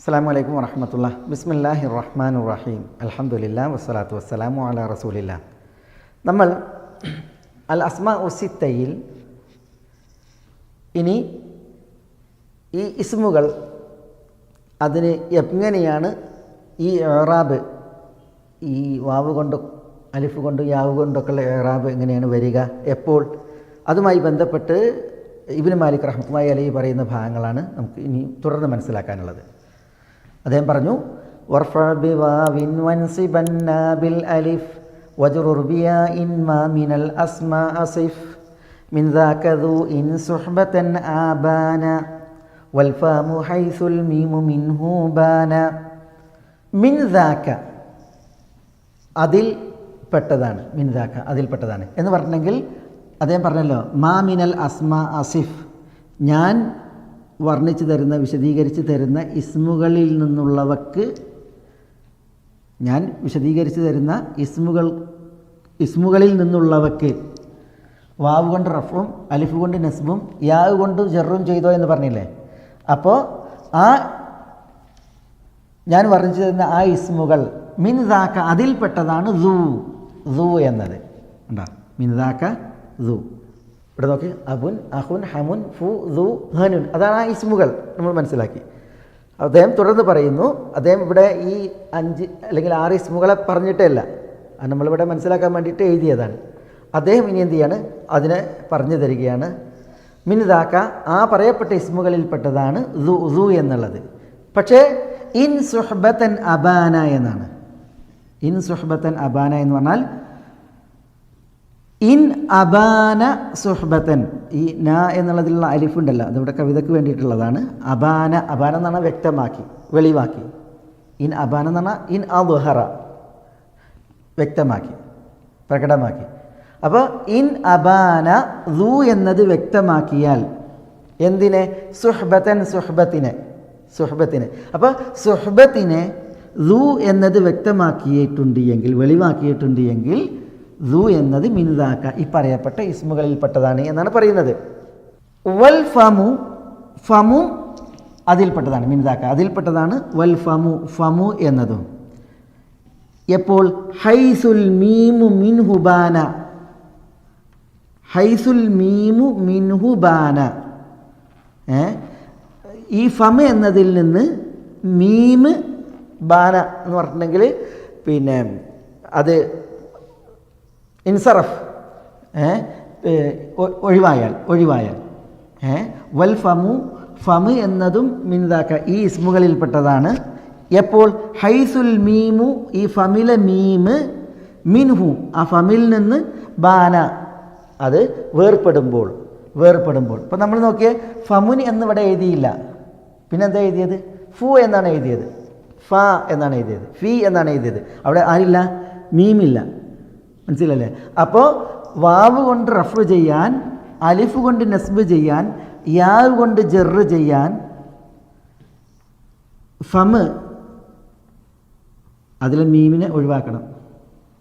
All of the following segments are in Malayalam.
അസ്സാം വലൈക്കും വറഹമത്തുള്ള ബിസ്മില്ലാഹി റഹ്മാൻ റഹീം അലഹമുല്ല വസ്സലാത്തു വസ്സലാമു അല റസൂലില്ല. നമ്മൾ അൽ അസ്മ ഉസിത്തയിൽ ഇനി ഈ ഇസ്മുകൾ അതിന് എങ്ങനെയാണ് ഈ ഏറാബ് ഈ വാവ് കൊണ്ട് അലിഫ് കൊണ്ട് യാവ് കൊണ്ടൊക്കെയുള്ള ഏറാബ് എങ്ങനെയാണ് വരിക? എപ്പോൾ? അതുമായി ബന്ധപ്പെട്ട് ഇബിന് മാലിക് റഹ്മത്തുമായി അലി പറയുന്ന ഭാഗങ്ങളാണ് നമുക്ക് ഇനി തുടർന്ന് മനസ്സിലാക്കാനുള്ളത്. അദ്ദേഹം പറഞ്ഞു വർഫ ബിവാവിൻ വൻസിബന്ന ബിൽ അലിഫ് വജ്റുർ ബിയാ ഇൻ മാ മിനൽ അസ്മാ അസിഫ് من ذاك ذو إن صحبة آبان والفام حيث الميم منه بان من ذاك അതിൽ പെട്ടതാണ് മിൻദാക്ക അതിൽപ്പെട്ടതാണ് എന്ന് പറഞ്ഞെങ്കിൽ അദ്ദേഹം പറഞ്ഞല്ലോ മാ മിനൽ അസ്മ അസിഫ് ഞാൻ വർണിച്ചു തരുന്ന വിശദീകരിച്ച് തരുന്ന ഇസ്മുകളിൽ നിന്നുള്ളവക്ക് ഞാൻ വിശദീകരിച്ച് തരുന്ന ഇസ്മുകൾ ഇസ്മുകളിൽ നിന്നുള്ളവക്ക് വാവ് കൊണ്ട് റഫും അലിഫ് കൊണ്ട് നസ്ബും യാവ് കൊണ്ട് ജെറും ചെയ്തോ എന്ന് പറഞ്ഞില്ലേ? അപ്പോൾ ആ ഞാൻ വർണിച്ചു തരുന്ന ആ ഇസ്മുകൾ മിൻദാക്ക അതിൽപ്പെട്ടതാണ് ദൂ ദൂ എന്നത്. ഉണ്ടോ മിൻദാക്ക ദൂ ഇവിടെ നോക്കി. അബുൻ അഹുൻ ഹമുൻ ഫു ദു ഹനുൻ. അതാണ് ആ ഇസ്മുകൾ നമ്മൾ മനസ്സിലാക്കി. അദ്ദേഹം തുടർന്ന് പറയുന്നു അദ്ദേഹം ഇവിടെ ഈ അഞ്ച് അല്ലെങ്കിൽ ആറ് ഇസ്മുകളെ പറഞ്ഞിട്ടേ അല്ല അത് നമ്മളിവിടെ മനസ്സിലാക്കാൻ വേണ്ടിയിട്ട് എഴുതിയതാണ്. അദ്ദേഹം ഇനി എന്ത് ചെയ്യാണ്? അതിനെ പറഞ്ഞു തരികയാണ്. മിനിതാക്ക ആ പറയപ്പെട്ട ഇസ്മുകളിൽപ്പെട്ടതാണ് ദു എന്നുള്ളത്. പക്ഷേ ഇൻ സുഹബത്തൻ അബാന എന്നാണ്. ഇൻ സുഹബത്തൻ അബാന എന്ന് പറഞ്ഞാൽ ഇൻ അബാന സുഹബത്തൻ. ഈ ന എന്നുള്ളതിലുള്ള അലിഫുണ്ടല്ലോ അതിവിടെ കവിതയ്ക്ക് വേണ്ടിയിട്ടുള്ളതാണ്. അബാന അബാന എന്ന് പറഞ്ഞാൽ വ്യക്തമാക്കി വെളിവാക്കി. ഇൻ അബാന എന്ന് പറഞ്ഞാൽ ഇൻ അബുഹറ വ്യക്തമാക്കി പ്രകടമാക്കി. അപ്പോൾ ഇൻ അബാന ദു എന്നത് വ്യക്തമാക്കിയാൽ എന്തിനെ? സുഹബത്തൻ സുഹബത്തിനെ സുഹബത്തിനെ. അപ്പോൾ സുഹബത്തിനെ ദു എന്നത് വ്യക്തമാക്കിയിട്ടുണ്ട് എങ്കിൽ വെളിവാക്കിയിട്ടുണ്ട് എങ്കിൽ ദു എന്നത് മിനുതാക്ക ഈ പറയപ്പെട്ട ഇസ്മുകളിൽപ്പെട്ടതാണ് എന്നാണ് പറയുന്നത്. വൽ ഫമു ഫമു അതിൽപ്പെട്ടതാണ് മിനുതാക്ക അതിൽപ്പെട്ടതാണ് വൽ ഫമു ഫമു എന്നതും. എപ്പോൾ? ഹൈസുൽ മീമു മിൻഹുബാന ഹൈസുൽ മീമു മിൻഹുബാന ഈ ഫമ എന്നതിൽ നിന്ന് മീമ് ബാന എന്ന് പറഞ്ഞിട്ടുണ്ടെങ്കിൽ പിന്നെ അത് ഇൻസറഫ് ഒഴിവായാൽ ഒഴിവായാൽ വൽ ഫമു ഫമ് എന്നതും മിൻതാക്ക ഈ ഇസ്മുകളിൽപ്പെട്ടതാണ്. എപ്പോൾ? ഹൈസുൽ മീമു ഈ ഫമിലെ മീമ് മിൻഹു ആ ഫമിൽ നിന്ന് ബാന അത് വേർപ്പെടുമ്പോൾ വേർപ്പെടുമ്പോൾ. ഇപ്പം നമ്മൾ നോക്കിയേ ഫമുൻ എന്നിവിടെ എഴുതിയില്ല. പിന്നെന്താ എഴുതിയത്? ഫു എന്നാണ് എഴുതിയത്. ഫ എന്നാണ് എഴുതിയത്. ഫി എന്നാണ് എഴുതിയത്. അവിടെ ആരില്ല? മീമില്ല. മനസ്സിലല്ലേ? അപ്പോൾ വാവ് കൊണ്ട് റഫ് ചെയ്യാൻ അലിഫ് കൊണ്ട് നസ്ബ് ചെയ്യാൻ യാവ് കൊണ്ട് ജെറ് ചെയ്യാൻ ഫമ് അതിൽ മീമിനെ ഒഴിവാക്കണം.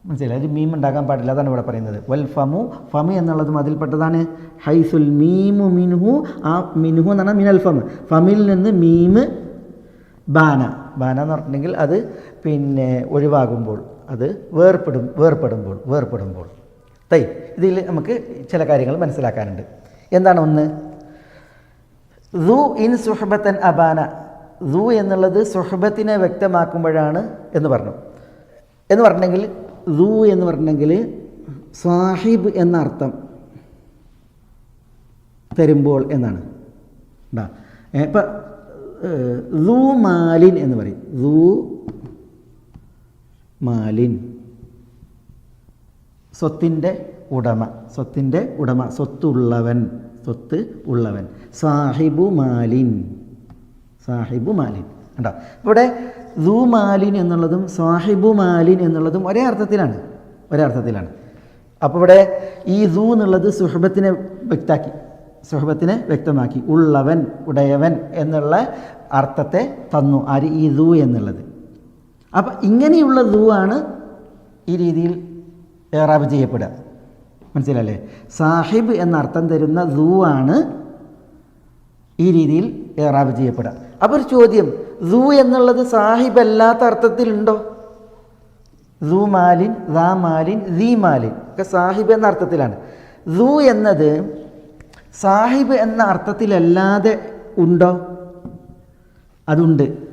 മനസ്സിലായി? ഒരു മീം ഉണ്ടാക്കാൻ പാടില്ല അതാണ് ഇവിടെ പറയുന്നത്. വൽ ഫമു ഫമു എന്നുള്ളതും അതിൽപ്പെട്ടതാണ്. ഹൈസുൽ മീമു മിൻഹു ആ മിൻഹു എന്നാണ് മിനൽ ഫമ് ഫമിൽ നിന്ന് മീമ് ബാന. ബാന എന്ന് പറഞ്ഞിട്ടുണ്ടെങ്കിൽ അത് പിന്നെ ഒഴിവാകുമ്പോൾ. അത് വേർപ്പെടും വേർപ്പെടുമ്പോൾ വേർപ്പെടുമ്പോൾ. തൈ ഇതിൽ നമുക്ക് ചില കാര്യങ്ങൾ മനസ്സിലാക്കാനുണ്ട്. എന്താണ് ഒന്ന്? ദു ഇൻ സുഹബത്തൻ അബാന. ദു എന്നുള്ളത് സുഹബത്തിനെ വ്യക്തമാക്കുമ്പോഴാണ് എന്ന് പറഞ്ഞു. എന്ന് പറഞ്ഞെങ്കിൽ ദു എന്ന് പറഞ്ഞെങ്കിൽ സാഹിബ് എന്ന അർത്ഥം തരുമ്പോൾ എന്നാണ്. ഇപ്പം ദു മാലിൻ എന്ന് പറയും. ദു മാലിൻ. സ്വത്തിന്റെ ഉടമ. സ്വത്തിന്റെ ഉടമ. സ്വത്തുള്ളവൻ. സ്വത്ത് ഉള്ളവൻ. സാഹിബു മാലിൻ. സാഹിബു മാലിൻ. കണ്ടോ? ഇവിടെ ദൂ മാലിൻ എന്നുള്ളതും സാഹിബു മാലിൻ എന്നുള്ളതും ഒരേ അർത്ഥത്തിലാണ്. ഒരേ അർത്ഥത്തിലാണ്. അപ്പോൾ ഇവിടെ ഈ ദൂ എന്നുള്ളത് സുഹബത്തിനെ വ്യക്താക്കി. സുഹബത്തിനെ വ്യക്തമാക്കി. ഉള്ളവൻ ഉടയവൻ എന്നുള്ള അർത്ഥത്തെ തന്നു. ആര്? ഈ ദൂ എന്നുള്ളത്. അപ്പം ഇങ്ങനെയുള്ള ദു ആണ് ഈ രീതിയിൽ ഏറാബ് ചെയ്യപ്പെടുക. മനസ്സിലല്ലേ സാഹിബ് എന്ന അർത്ഥം തരുന്ന ദു ആണ് ഈ രീതിയിൽ ഏറാബ് ചെയ്യപ്പെടുക. അപ്പോൾ ഒരു ചോദ്യം ദൂ എന്നുള്ളത് സാഹിബ് അല്ലാത്ത അർത്ഥത്തിലുണ്ടോ? ദൂ മാലിൻ ദാ മാലിൻ ദീ മാലിൻ ഒക്കെ സാഹിബ് എന്ന അർത്ഥത്തിലാണ്. ദൂ എന്നത് സാഹിബ് എന്ന അർത്ഥത്തിലല്ലാതെ ഉണ്ടോ? അതുണ്ട്.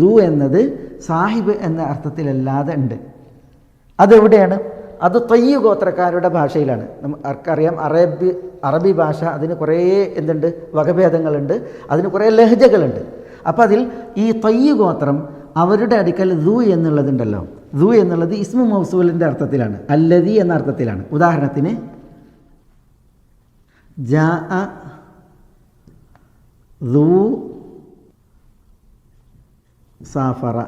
ദൂ എന്നത് സാഹിബ് എന്ന അർത്ഥത്തിലല്ലാതെ ഉണ്ട്. അതെവിടെയാണ്? അത് തൊയ്യ് ഗോത്രക്കാരുടെ ഭാഷയിലാണ്. നമുക്കറിയാം അറബി അറബി ഭാഷ അതിന് കുറേ എന്തുണ്ട്? വകഭേദങ്ങളുണ്ട്. അതിന് കുറേ ലഹജകളുണ്ട്. അപ്പോൾ അതിൽ ഈ തൊയ്യ് ഗോത്രം അവരുടെ അടുക്കൽ ദു എന്നുള്ളതുണ്ടല്ലോ. ദു എന്നുള്ളത് ഇസ്മു മൗസൂലിന്റെ അർത്ഥത്തിലാണ്. അല്ലതി എന്ന അർത്ഥത്തിലാണ്. ഉദാഹരണത്തിന് ജാ ദു സാഫറ.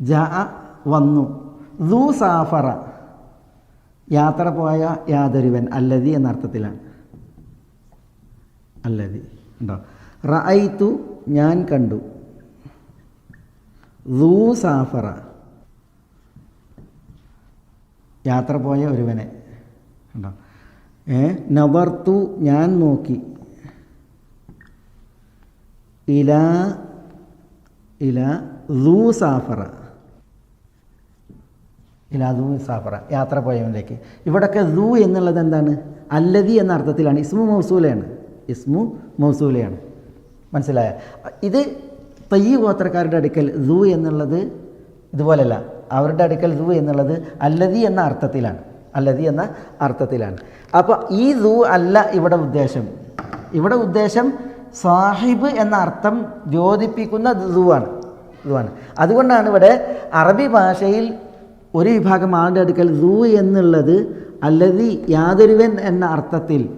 ജാ വന്നു. ദു സാഫറ. യാത്ര പോയ യാതൊരുവൻ അല്ലതി എന്ന അർത്ഥത്തിലാണ് അല്ലതി ഉണ്ടോ? റഅയ്തു ഞാൻ കണ്ടു. ദൂ സാഫറ. യാത്ര പോയ ഒരുവനെ ഉണ്ടോ? ഏ നവർത്തു ഞാൻ നോക്കി. ഇല ഇല ദൂ സാഫറ. ഇലാ ദൂ സാഫറ. യാത്ര പോയവനിലേക്ക്. ഇവിടൊക്കെ ദൂ എന്നുള്ളത് എന്താണ്? അല്ലതി എന്ന അർത്ഥത്തിലാണ്. ഇസ്മു മൗസൂലയാണ്. ഇസ്മു മൗസൂലയാണ്. മനസ്സിലായ? ഇത് തയ്യ് ഗോത്രക്കാരുടെ അടുക്കൽ ദൂ എന്നുള്ളത് ഇതുപോലല്ല. അവരുടെ അടുക്കൽ ദൂ എന്നുള്ളത് അല്ലതി എന്ന അർത്ഥത്തിലാണ്. അല്ലതി എന്ന അർത്ഥത്തിലാണ്. അപ്പോൾ ഈ ദൂ അല്ല ഇവിടെ ഉദ്ദേശം. ഇവിടെ ഉദ്ദേശം സാഹിബ് എന്ന അർത്ഥം ദ്യോതിപ്പിക്കുന്ന ദുവാണ് ദുവാണ് അതുകൊണ്ടാണ് ഇവിടെ അറബി ഭാഷയിൽ ഒരു വിഭാഗം ആളുടെ അടുക്കൽ ദൂ എന്നുള്ളത് അല്ലതി യാതൊരുവൻ എന്ന അർത്ഥത്തിൽ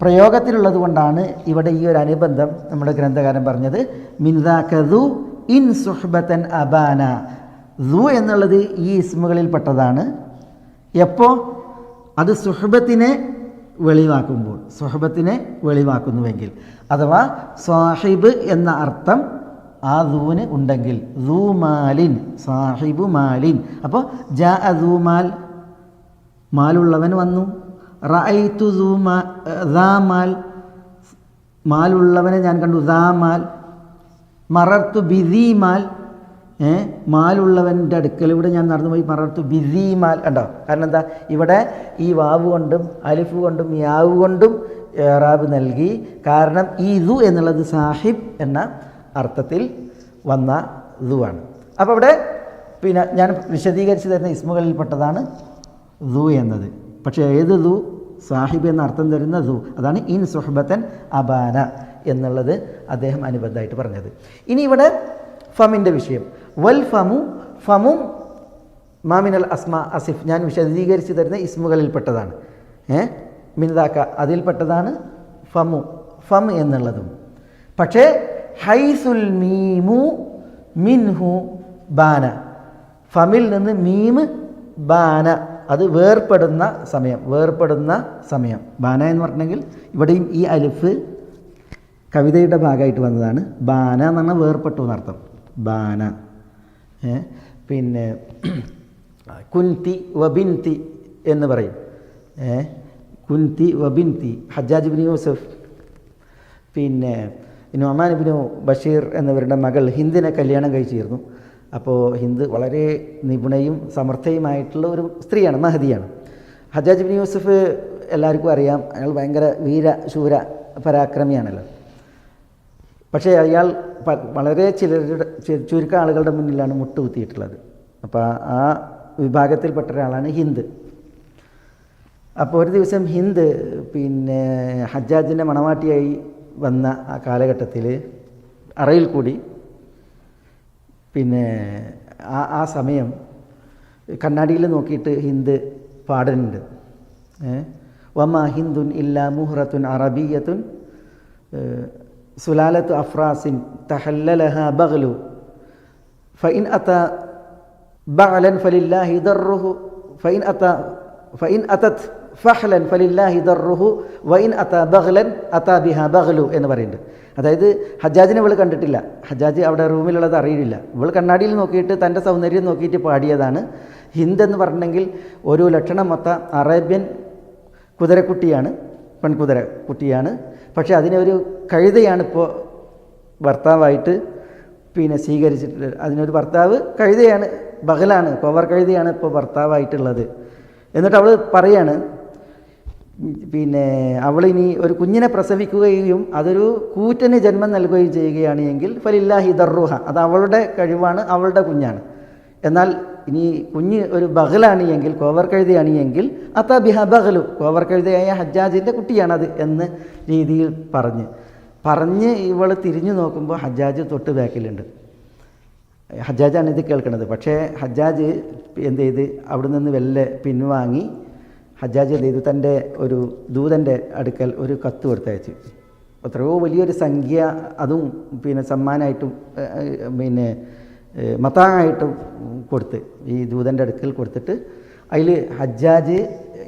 പ്രയോഗത്തിലുള്ളത് കൊണ്ടാണ് ഇവിടെ ഈ ഒരു അനുബന്ധം നമ്മുടെ ഗ്രന്ഥകാരൻ പറഞ്ഞത്. മിൻദാക്കു ഇൻ സുഹബത്തൻ അബാന. ദു എന്നുള്ളത് ഈ ഇസ്മുകളിൽപ്പെട്ടതാണ്. എപ്പോൾ അത് സുഹബത്തിനെ വെളിവാക്കുമ്പോൾ സുഹബത്തിനെ വെളിവാക്കുന്നുവെങ്കിൽ. അഥവാ സാഹിബ് എന്ന അർത്ഥം ആ ദൂന് ഉണ്ടെങ്കിൽ ദൂ മാലിൻ സാഹിബു മാലിൻ. അപ്പോൾ ജാ ദൂമാൽ മാലുള്ളവൻ വന്നു. റഅയ്തു ദൂമാ ദാ മാൽ മാലുള്ളവനെ ഞാൻ കണ്ടു ദാ മാൽ. മറർത്തു ബിദീ മാൽ. മാലുള്ളവന്റെ അടുക്കലൂടെ ഞാൻ നടന്നു പോയി മറർത്തു. വിധി മാൽ കണ്ടോ? കാരണം എന്താ? ഇവിടെ ഈ വാവ് കൊണ്ടും അലിഫ് കൊണ്ടും യാവ് കൊണ്ടും ഏറാബ് നൽകി. കാരണം ഈ ദു എന്നുള്ളത് സാഹിബ് എന്ന അർത്ഥത്തിൽ വന്ന ഇതുവാണ് അപ്പോൾ അവിടെ പിന്നെ ഞാൻ വിശദീകരിച്ച് തരുന്ന ഇസ്മുകളിൽപ്പെട്ടതാണ് ദു എന്നത്. പക്ഷേ ഏത് ദു? സാഹിബ് എന്ന അർത്ഥം തരുന്ന ദു. അതാണ് ഇൻ സുഹബത്തൻ അബാന എന്നുള്ളത് അദ്ദേഹം അനുബന്ധമായിട്ട് പറഞ്ഞത്. ഇനി ഇവിടെ ഫമിന്റെ വിഷയം. വൽ ഫമു ഫമും മാമിനൽ അസ്മ അസിഫ്. ഞാൻ വിശദീകരിച്ച് തരുന്ന ഇസ്മുകളിൽപ്പെട്ടതാണ്. ഏ? അതിൽ അതിൽപ്പെട്ടതാണ് ഫമു. ഫം എന്നുള്ളതും. പക്ഷേ ഹൈസുൽ മീമു മിൻഹു ബാന. ഫമിൽ നിന്ന് മീമ് ബാന. അത് വേർപ്പെടുന്ന സമയം. വേർപ്പെടുന്ന സമയം. ബാന എന്ന് പറഞ്ഞെങ്കിൽ ഇവിടെയും ഈ അലിഫ് കവിതയുടെ ഭാഗമായിട്ട് വന്നതാണ്. ബാന എന്ന് പറഞ്ഞാൽ വേർപ്പെട്ടു എന്നർത്ഥം. ബാന. പിന്നെ കുന്തി വബിന്തി എന്ന് പറയും. കുന്തി വബിന്തി ഹജ്ജാജ് ബിൻ യൂസഫ്. പിന്നെ നൊമാൻ ബിനു ബഷീർ എന്നിവരുടെ മകൾ ഹിന്ദിനെ കല്യാണം കഴിച്ചിരുന്നു. അപ്പോൾ ഹിന്ദ് വളരെ നിപുണയും സമർത്ഥയുമായിട്ടുള്ള ഒരു സ്ത്രീയാണ് മഹദിയാണ് ഹജാജ് ബിൻ യൂസഫ് എല്ലാവർക്കും അറിയാം അയാൾ ഭയങ്കര വീര ശൂര പരാക്രമിയാണല്ലോ. പക്ഷേ അയാൾ വളരെ ചിലരുടെ ചുരുക്കം ആളുകളുടെ മുന്നിലാണ് മുട്ടുകുത്തിയിട്ടുള്ളത്. അപ്പോൾ ആ വിഭാഗത്തിൽപ്പെട്ട ഒരാളാണ് ഹിന്ദ്. അപ്പോൾ ഒരു ദിവസം ഹിന്ദ് പിന്നെ ഹജ്ജാജിന്റെ മണവാട്ടിയായി വന്ന ആ കാലഘട്ടത്തിൽ അറയിൽ കൂടി പിന്നെ ആ ആ സമയം കണ്ണാടിയിൽ നോക്കിയിട്ട് ഹിന്ദ് പാടുന്നുണ്ട്? വമ ഹിന്ദുൻ ഇല്ല മുഹ്റത്തുൻ അറബിയത്തുൻ സുലാലത്തു അഫ്രാസിൻ തഹല്ലലഹ ബഗ്ലു. ഫൈൻ അത്ത ബഅലൻ ഫലില്ലാഹി ദർറുഹു ഫൈൻ അത്ത ഫൈൻ അതത് ഫഹ്ലൻ ഫലില്ലാഹി ദർറുഹു വൈൻ അത്ത ബഹ്ലൻ അത്ത ബിഹ ബഹ്ലു എന്ന് പറയുന്നുണ്ട്. അതായത് ഹജ്ജാജിനെ ഇവൾ കണ്ടിട്ടില്ല. ഹജ്ജാജ് അവിടെ റൂമിലുള്ളത് അറിയില്ല ഇവൾ കണ്ണാടിയിൽ നോക്കിയിട്ട് തന്റെ സൗന്ദര്യം നോക്കിയിട്ട് പാടിയതാണ്. ഹിന്ദ് എന്ന് പറഞ്ഞെങ്കിൽ ഒരു ലക്ഷണം ലക്ഷണമൊത്ത അറേബ്യൻ കുതിരക്കുട്ടിയാണ് പെൺകുതിര കുട്ടിയാണ് പക്ഷേ അതിനെ ഒരു കഴുതയാണിപ്പോൾ ഭർത്താവായിട്ട് പിന്നെ സ്വീകരിച്ചിട്ടുള്ളത്. അതിനൊരു ഭർത്താവ് കഴുതയാണ് ബഹലാണ് പവർ കഴുതയാണ് ഇപ്പോൾ ഭർത്താവായിട്ടുള്ളത്. എന്നിട്ട് അവൾ പറയാണ് പിന്നെ അവളിനി ഒരു കുഞ്ഞിനെ പ്രസവിക്കുകയും അതൊരു കൂറ്റന് ജന്മം നൽകുകയും ചെയ്യുകയാണ് എങ്കിൽ ഫലില്ലാഹി ദർറുഹ അത് അവളുടെ കഴിവാണ് അവളുടെ കുഞ്ഞാണ്. എന്നാൽ ഇനി കുഞ്ഞ് ഒരു ബഹലാണ് എങ്കിൽ കോവർ കഴുതയാണ് എങ്കിൽ അത്ത ബിഹ ബഹലു കോവർ കഴുതയായ ഹജ്ജാജിന്റെ കുട്ടിയാണത് എന്ന് രീതിയിൽ പറഞ്ഞ്. പറഞ്ഞ് ഇവൾ തിരിഞ്ഞു നോക്കുമ്പോൾ ഹജ്ജാജ് തൊട്ട് ബാക്കിലുണ്ട്. ഹജ്ജാജാണ് ഇത് കേൾക്കുന്നത് പക്ഷേ ഹജ്ജാജ് എന്ത് ചെയ്ത്? അവിടെ നിന്ന് വെല്ലെ പിൻവാങ്ങി ഹജ്ജാജ് എന്ത് ചെയ്തു? തന്റെ ഒരു ദൂതന്റെ അടുക്കൽ ഒരു കത്ത് കൊടുത്തയച്ചു. എത്രയോ വലിയൊരു സംഖ്യ അതും പിന്നെ സമ്മാനമായിട്ടും പിന്നെ മത്താങ്ങായിട്ടും കൊടുത്ത് ഈ ദൂതന്റെ അടുക്കൽ കൊടുത്തിട്ട് അതിൽ ഹജ്ജാജ്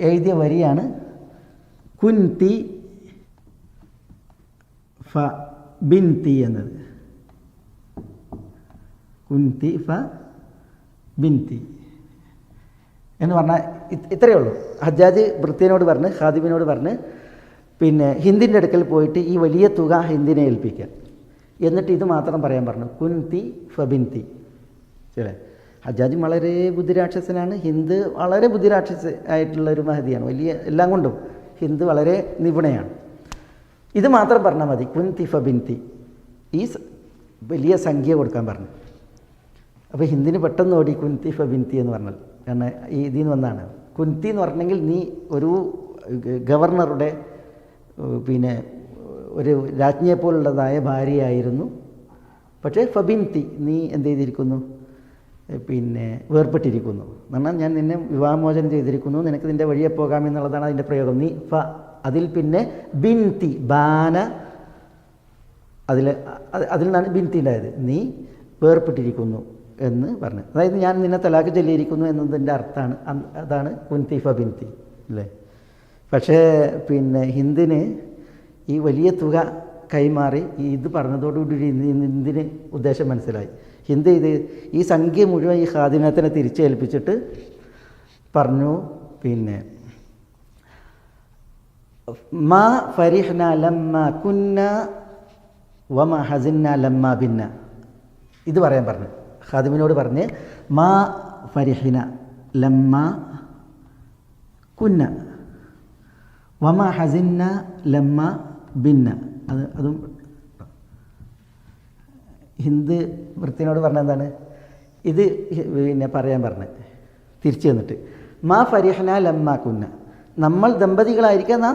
എഴുതിയ വരിയാണ് കുൻതി ഫ ബിൻതി എന്നത്. കുൻതി ഫ ബിൻതി. എന്ന് പറഞ്ഞാൽ ഇത്രയേ ഉള്ളൂ. ഹജ്ജാജ് വൃത്തിയനോട് പറഞ്ഞ് ഹാദിബിനോട് പറഞ്ഞ് പിന്നെ ഹിന്ദിന്റെ അടുക്കൽ പോയിട്ട് ഈ വലിയ തുക ഹിന്ദിനെ ഏൽപ്പിക്കുക എന്നിട്ട് ഇത് മാത്രം പറയാൻ പറഞ്ഞു. കുന്തി ഫബിന്തി. ശരി ഹജാജ് വളരെ ബുദ്ധിരാക്ഷസനാണ്. ഹിന്ദ് വളരെ ബുദ്ധിരാക്ഷസ ആയിട്ടുള്ള ഒരു മഹതിയാണ്. വലിയ എല്ലാം കൊണ്ടും ഹിന്ദ് വളരെ നിപുണയാണ്. ഇത് മാത്രം പറഞ്ഞാൽ മതി. കുന്തി ഫബിന്തി. ഈ വലിയ സംഖ്യ കൊടുക്കാൻ പറഞ്ഞു. അപ്പോൾ ഹിന്ദിന് പെട്ടെന്ന് ഓടി കുന്തി ഫബിന്തി എന്ന് പറഞ്ഞാൽ. കാരണം ഈ ഇതിൽ നിന്ന് വന്നാണ്. കുന്തി എന്ന് പറഞ്ഞെങ്കിൽ നീ ഒരു ഗവർണറുടെ പിന്നെ ഒരു രാജ്ഞിയെപ്പോലുള്ളതായ ഭാര്യയായിരുന്നു. പക്ഷേ ഫബിൻതി നീ എന്ത് ചെയ്തിരിക്കുന്നു? പിന്നെ വേർപ്പെട്ടിരിക്കുന്നു എന്നാൽ ഞാൻ നിന്നെ വിവാഹമോചനം ചെയ്തിരിക്കുന്നു. നിനക്ക് നിന്റെ വഴിയെ പോകാം എന്നുള്ളതാണ് അതിന്റെ പ്രയോഗം. നീ ഫ അതിൽ പിന്നെ ബിൻതി ബാന അതിൽ അതിൽ നിന്നാണ് ബിൻതി ഉണ്ടായത്. നീ വേർപ്പെട്ടിരിക്കുന്നു എന്ന് പറഞ്ഞു അതായത് ഞാൻ നിന്നെ തലാക്ക് ചൊല്ലിയിരിക്കുന്നു എന്നതിന്റെ അർത്ഥമാണ് അതാണ് കുൻതി ഫ ബിൻതി അല്ലേ? പക്ഷേ പിന്നെ ഹിന്ദിന് ഈ വലിയ തുക കൈമാറി ഈ ഇത് പറഞ്ഞതോടുകൂടി ഹിന്ദിന് ഉദ്ദേശം മനസ്സിലായി. ഹിന്ദി ഇത് ഈ സംഖ്യ മുഴുവൻ ഈ ഖാദിനത്തിനെ തിരിച്ചേൽപ്പിച്ചിട്ട് പറഞ്ഞു പിന്നെ മാ ഫരിഹ്ന ലമ്മ കുന്ന വമ ഹസിന്ന ലമ്മ ഭിന്ന ഇത് പറയാൻ പറഞ്ഞു. ഖാദിമിനോട് പറഞ്ഞ് മാ ഫരിഹിന ലമ്മ കുന്ന വമ ഹസിന്ന ലമ്മ ഭിന്ന അത് അതും ഹിന്ദു വൃത്തിനോട് പറഞ്ഞ എന്താണ് ഇത് പിന്നെ പറയാൻ പറഞ്ഞത് തിരിച്ചു തന്നിട്ട് മാ ഫരിഹന ലമ്മ കുന്ന. നമ്മൾ ദമ്പതികളായിരിക്കാൻ നാം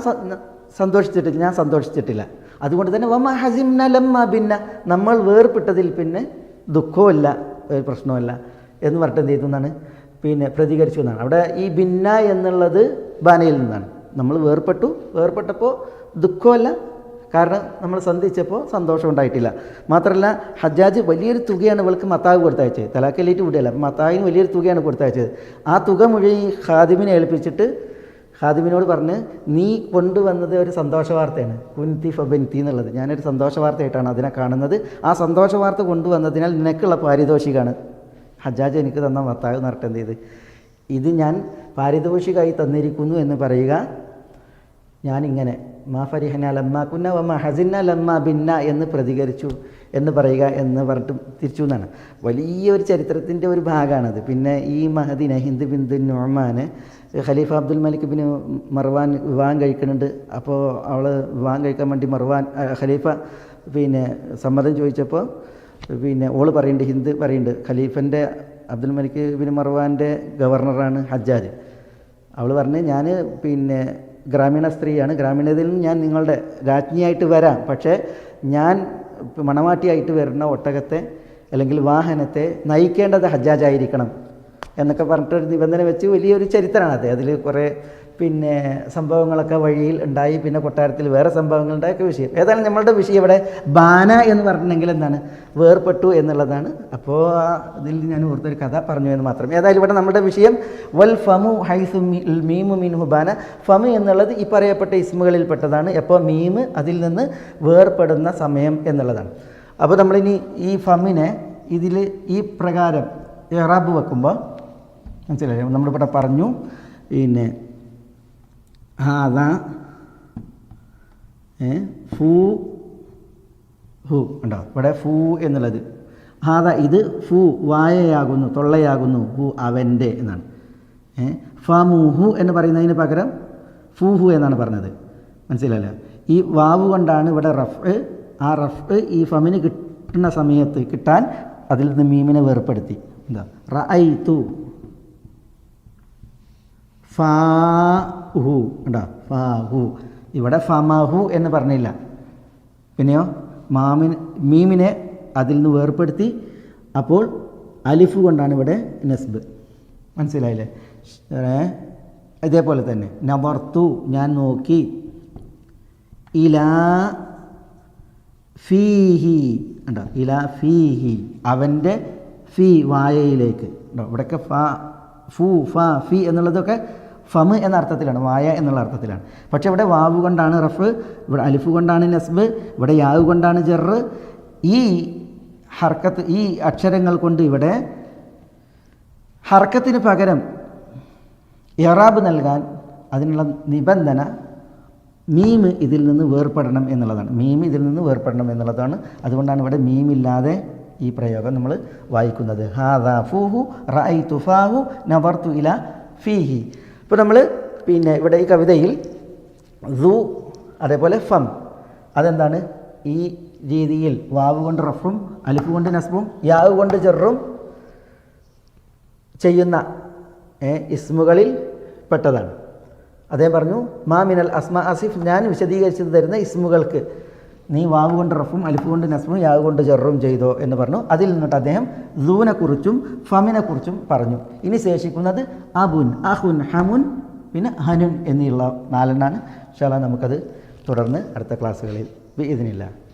സന്തോഷിച്ചിട്ടില്ല ഞാൻ സന്തോഷിച്ചിട്ടില്ല. അതുകൊണ്ട് തന്നെ വമ ഹസിംന ലമ്മ ഭിന്ന നമ്മൾ വേർപെട്ടതിൽ പിന്നെ ദുഃഖവുമില്ല ഒരു പ്രശ്നവുമല്ല എന്ന് പറഞ്ഞിട്ട് എന്ത് ചെയ്തു എന്നാണ്? പിന്നെ പ്രതികരിച്ചു എന്നാണ്. അവിടെ ഈ ഭിന്ന എന്നുള്ളത് ബാനയിൽ നിന്നാണ്. നമ്മൾ വേർപ്പെട്ടു. വേർപെട്ടപ്പോൾ ദുഃഖമല്ല. കാരണം നമ്മൾ സന്ധിച്ചപ്പോൾ സന്തോഷം ഉണ്ടായിട്ടില്ല. മാത്രമല്ല ഹജ്ജാജ് വലിയൊരു തുകയാണ് ഇവൾക്ക് മത്താവ് കൊടുത്തയച്ചത്. തലാക്കലേറ്റ് വിടുകയല്ല അപ്പം മത്താവിന് വലിയൊരു തുകയാണ് കൊടുത്തയച്ചത്. ആ തുക മുഴുവൻ ഈ ഖാദിമിനെ ഏൽപ്പിച്ചിട്ട് ഖാദിമിനോട് പറഞ്ഞ് നീ കൊണ്ടുവന്നത് ഒരു സന്തോഷ വാർത്തയാണ്. കുൻതി ഫബൻതി എന്നുള്ളത്. ഞാനൊരു സന്തോഷ വാർത്തയായിട്ടാണ് അതിനെ കാണുന്നത്. ആ സന്തോഷ വാർത്ത കൊണ്ടുവന്നതിനാൽ നിനക്കുള്ള പാരിതോഷികമാണ് ഹജ്ജാജ് എനിക്ക് തന്ന മത്താവ് പറഞ്ഞിട്ട് ചെയ്ത്? ഇത് ഞാൻ പാരിതോഷികമായി തന്നിരിക്കുന്നു എന്ന് പറയുക ഞാനിങ്ങനെ മാ ഫരിഹന ലമ്മ കുന്ന വമ്മ ഹസിന്ന ലമ്മ ഭിന്ന എന്ന് പ്രതികരിച്ചു എന്ന് പറയുക എന്ന് പറഞ്ഞിട്ട് തിരിച്ചു എന്നാണ്. വലിയൊരു ചരിത്രത്തിന്റെ ഒരു ഭാഗമാണത്. പിന്നെ ഈ മഹദിന ഹിന്ദു ബിന്ദു നൊമാന് ഖലീഫ അബ്ദുൽ മലിക് ബിന് മർവാൻ വിവാഹം കഴിക്കുന്നുണ്ട്. അപ്പോൾ അവൾ വിവാഹം കഴിക്കാൻ വേണ്ടി മർവാൻ ഖലീഫ പിന്നെ സമ്മതം ചോദിച്ചപ്പോൾ പിന്നെ ഓൾ പറയുന്നുണ്ട് ഹിന്ദു പറയുന്നുണ്ട് ഖലീഫന്റെ അബ്ദുൽ മലിക് ബിൻ മർവാന്റെ ഗവർണറാണ് ഹജ്ജാജ്. അവൾ പറഞ്ഞ് ഞാൻ പിന്നെ ഗ്രാമീണ സ്ത്രീയാണ്. ഗ്രാമീണതയിൽ ഞാൻ നിങ്ങളുടെ രാജ്ഞിയായിട്ട് വരാം. പക്ഷേ ഞാൻ മണവാട്ടിയായിട്ട് വരുന്ന ഒട്ടകത്തെ അല്ലെങ്കിൽ വാഹനത്തെ നയിക്കേണ്ടത് ഹജ്ജാജായിരിക്കണം എന്നൊക്കെ പറഞ്ഞിട്ടൊരു നിബന്ധന വെച്ച് വലിയൊരു ചരിത്രമാണ് അത്. അതിൽ കുറേ പിന്നെ സംഭവങ്ങളൊക്കെ വഴിയിൽ ഉണ്ടായി പിന്നെ കൊട്ടാരത്തിൽ വേറെ സംഭവങ്ങൾ ഉണ്ടായൊക്കെ വിഷയം. ഏതായാലും നമ്മളുടെ വിഷയം ഇവിടെ ബാന എന്ന് പറഞ്ഞിട്ടുണ്ടെങ്കിൽ എന്താണ്? വേർപെട്ടു എന്നുള്ളതാണ്. അപ്പോൾ ഇതിൽ ഞാൻ ഓർത്തൊരു കഥ പറഞ്ഞു എന്ന് മാത്രം. ഏതായാലും ഇവിടെ നമ്മുടെ വിഷയം വൽ ഫമു ഹൈസു മീമു മിൻഹു ബാന. ഫമു എന്നുള്ളത് ഈ പറയപ്പെട്ട ഇസ്മുകളിൽ പെട്ടതാണ് എപ്പോൾ മീമ് അതിൽ നിന്ന് വേർപെടുന്ന സമയം എന്നുള്ളതാണ്. അപ്പോൾ നമ്മളിനി ഈ ഫമിനെ ഇതിൽ ഈ പ്രകാരം ഇറാബ് വെക്കുമ്പോൾ മനസ്സിലായി? നമ്മളിവിടെ പറഞ്ഞു പിന്നെ ഹാദ ഫൂ ഹു ഉണ്ടോ? ഇവിടെ ഫൂ എന്നുള്ളത്. ഹാദ ഇത് ഫു വായയാകുന്നു തൊള്ളയാകുന്നു ഹു അവന്റെ എന്നാണ്. ഫമുഹു എന്ന് പറയുന്നതിന് പകരം ഫൂഹു എന്നാണ് പറഞ്ഞത്. മനസ്സിലല്ല ഈ വാവ് കൊണ്ടാണ് ഇവിടെ റഫ് ആ റഫ് ഈ ഫമിന് കിട്ടുന്ന സമയത്ത് കിട്ടാൻ അതിൽ നിന്ന് മീമിനെ വേർപ്പെടുത്തി. എന്താ? റഅയ്തു ഫാ ഹു ഉണ്ടോ ഫാ ഹു ഇവിടെ ഫമഹു എന്ന് പറഞ്ഞില്ല. പിന്നെയോ? മാമിന് മീമിനെ അതിൽ നിന്ന് വേർപ്പെടുത്തി. അപ്പോൾ അലിഫ് കൊണ്ടാണ് ഇവിടെ നസ്ബ്. മനസ്സിലായില്ലേ? ഇതേപോലെ തന്നെ. നവർത്തു ഞാൻ നോക്കി. ഇലാ ഫീഹി. ഉണ്ടോ ഇലാ ഫീഹി. അവന്റെ ഫീ വായയിലേക്ക്. ഉണ്ടോ ഇവിടെയൊക്കെ ഫ ഫു ഫ ഫി എന്നുള്ളതൊക്കെ ഫമ് എന്ന അർത്ഥത്തിലാണ് വായ എന്നുള്ള അർത്ഥത്തിലാണ്. പക്ഷേ ഇവിടെ വാവ് കൊണ്ടാണ് റഫ് ഇവിടെ അലിഫ് കൊണ്ടാണ് നസ്ബ് ഇവിടെ യാവ് കൊണ്ടാണ് ജെറ് ഈ ഹർക്കത്ത് ഈ അക്ഷരങ്ങൾ കൊണ്ട് ഇവിടെ ഹർക്കത്തിന് പകരം എറാബ് നൽകാൻ അതിനുള്ള നിബന്ധന മീം ഇതിൽ നിന്ന് വേർപ്പെടണം എന്നുള്ളതാണ്. മീം ഇതിൽ നിന്ന് വേർപ്പെടണം എന്നുള്ളതാണ്. അതുകൊണ്ടാണ് ഇവിടെ മീമില്ലാതെ ഈ പ്രയോഗം നമ്മൾ വായിക്കുന്നത്. ഹാദാ ഫൂഹു റൈ തുഫാഹു നവർതു ഇല ഫീഹി. ഇപ്പോൾ നമ്മൾ പിന്നെ ഇവിടെ ഈ കവിതയിൽ സു അതേപോലെ ഫം. അതെന്താണ്? ഈ രീതിയിൽ വാവ് കൊണ്ട് റഫും അലിഫ് കൊണ്ട് നസ്ബും യാവ് കൊണ്ട് ചെറും ചെയ്യുന്ന ഇസ്മുകളിൽ പെട്ടതാണ്. അദ്ദേഹം പറഞ്ഞു മാമിനൽ അസ്മ ആസിഫ് ഞാൻ വിശദീകരിച്ചു തരുന്ന ഇസ്മുകൾക്ക്. നീ വാവ് കൊണ്ട് റഫും അലിഫ് കൊണ്ട് നസ്മും യാവ് കൊണ്ട് ചെറും ചെയ്തോ എന്ന് പറഞ്ഞു. അതിൽ നിന്നിട്ട് അദ്ദേഹം ലൂവിനെക്കുറിച്ചും ഫമിനെക്കുറിച്ചും ഫമിനെ കുറിച്ചും പറഞ്ഞു. ഇനി ശേഷിക്കുന്നത് അബുൻ അഹുൻ ഹമുൻ പിന്നെ ഹനുൻ എന്നുള്ള നാലെണ്ണാണ്. ഷാല നമുക്കത് തുടർന്ന് അടുത്ത ക്ലാസ്സുകളിൽ. ഇതിനില്ല